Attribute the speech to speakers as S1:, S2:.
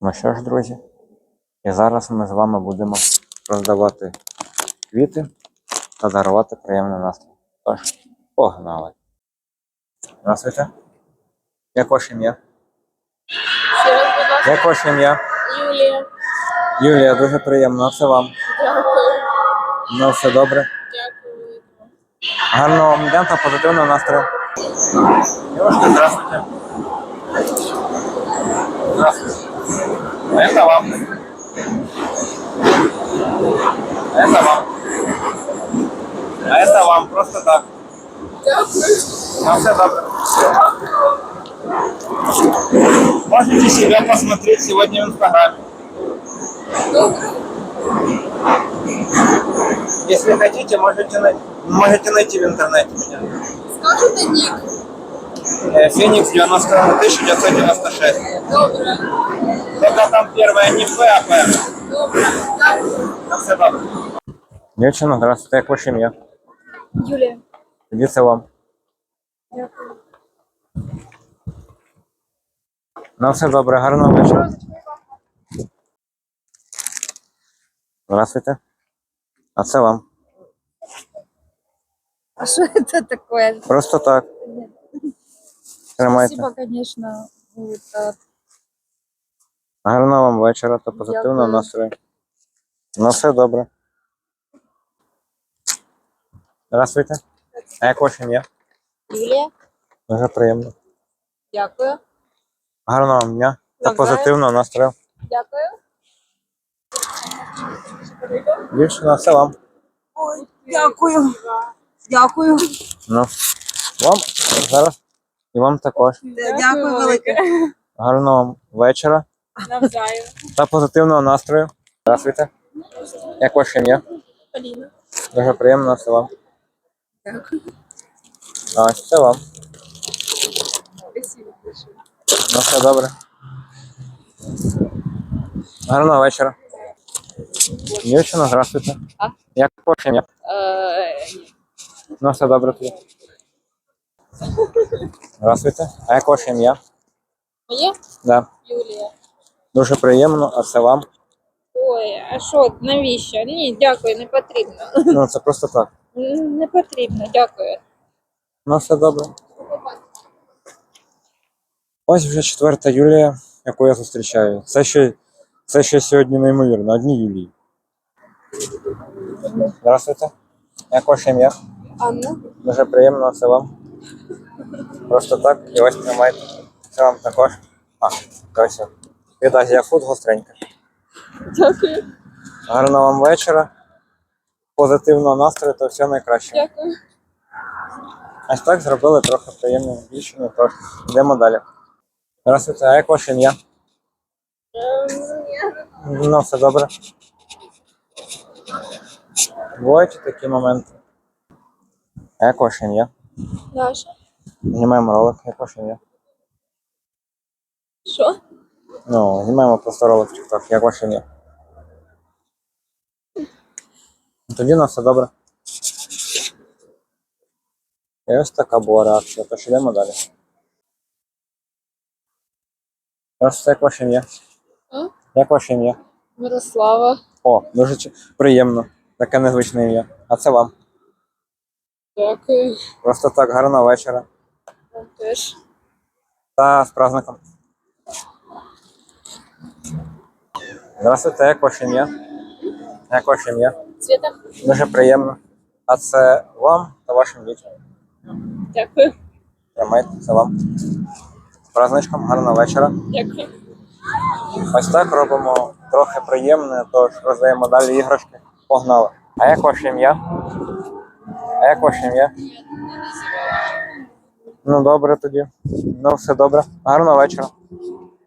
S1: Ну що ж, друзі, і зараз ми з вами будемо роздавати квіти та дарувати приємний настрій. Тож, погнали. Здравствуйте. Як ваше ім'я? Як ваше ім'я?
S2: Юлія.
S1: Юлія, дуже приємно. Це вам.
S2: Дякую.
S1: Ну, все добре.
S2: Дякую.
S1: Гарного вам дня та позитивного настрою. Девушка, здравствуйте. Здравствуйте. Это вам. Это вам. А это вам, просто так. Ну, все добре. Можете себя посмотреть сегодня в Инстаграме. Если хотите, можете, можете найти в интернете меня.
S2: Скажете нік?
S1: Феникс 90 1996.
S2: Добре.
S1: Только там первое не П, а П. На. Дівчина, здравствуйте, як ваше ім'я?
S2: Юлія.
S1: Тоді це вам.
S2: Дякую.
S1: На все добре, гарного вечора. Здравствуйте. А це вам.
S3: А что это такое?
S1: Просто так. Тримайте.
S3: Спасибо, конечно. А,
S1: Гарного вам вечора та позитивного
S3: Дякую.
S1: настрою. На все добре. Здравствуйте. А як ваше ім'я?
S3: Юлія,
S1: Дуже приємно.
S3: дякую.
S1: Гарного вам дня та позитивного настрою.
S3: Дякую.
S1: Дівчина, все вам.
S3: Ой, дякую. Дякую.
S1: Ну, вам зараз і вам також.
S3: Дякую велике.
S1: Гарного вам вечора
S2: Навзаєм.
S1: та позитивного настрою. Здравствуйте. Як ваше ім'я?
S2: Поліна.
S1: Дуже приємно, все вам.
S3: Дякую.
S1: А, ось це вам.
S3: Спасибо большое.
S1: Ну, все добре. Гарного вечора. Дівчина, здравствуйте.
S3: А?
S1: Як ваше ім'я?
S3: Э,
S1: Ну, все добре тоді. Здравствуйте. А як ваше ім'я?
S2: Моє?
S1: Да.
S2: Юлія.
S1: Дуже приємно, а це вам.
S2: Ой, а що, навіщо? Ні, дякую, не потрібно.
S1: Ну, це просто так.
S2: Не потрібно, дякую.
S1: Ну, все добре. Ось вже 4 Юлія, яку я зустрічаю. Це ще, це ще сьогодні неймовірно. Одні Юлії. Здравствуйте. Як ваше ім'я?
S2: Анна.
S1: Дуже приємно, а це вам. Просто так. І ось тримайте. Це вам також. А, ось. Від Азія Фуд гостренька.
S2: Дякую.
S1: Гарного вам вечора. Позитивного настрою та всього найкращого.
S2: Дякую.
S1: Ось так зробили трохи приємну дівчину, тож йдемо далі. Здравствуйте, а як ваше ім'я? Ну, все добре. Бувають такі моменти. А як ваше ім'я?
S2: Даша.
S1: Знімаємо ролик, як ваше ім'я?
S2: Що?
S1: Ну, знімаємо просто ролик в TikTok, як ваше ім'я? Тоді на все добре. І ось така була реакція, тож йдемо далі. Ось як ваше ім'я?
S2: А?
S1: Як ваше ім'я?
S2: Мирослава.
S1: О, дуже приємно. Таке незвичне ім'я. А це вам.
S2: Дякую.
S1: Просто так, гарного вечора.
S2: Теж.
S1: Та з праздником. Здравствуйте, як ваше ім'я? Як ваше ім'я?
S2: Свята.
S1: Дуже приємно. А це вам та вашим дітям.
S2: Дякую.
S1: Тримайте, це вам. З праздничком, гарного вечора.
S2: Дякую.
S1: Ось так робимо трохи приємне, тож роздаємо далі іграшки. Погнали. А як ваше ім'я? А як ваше ім'я? Ну добре тоді. Ну все добре. Гарного вечора.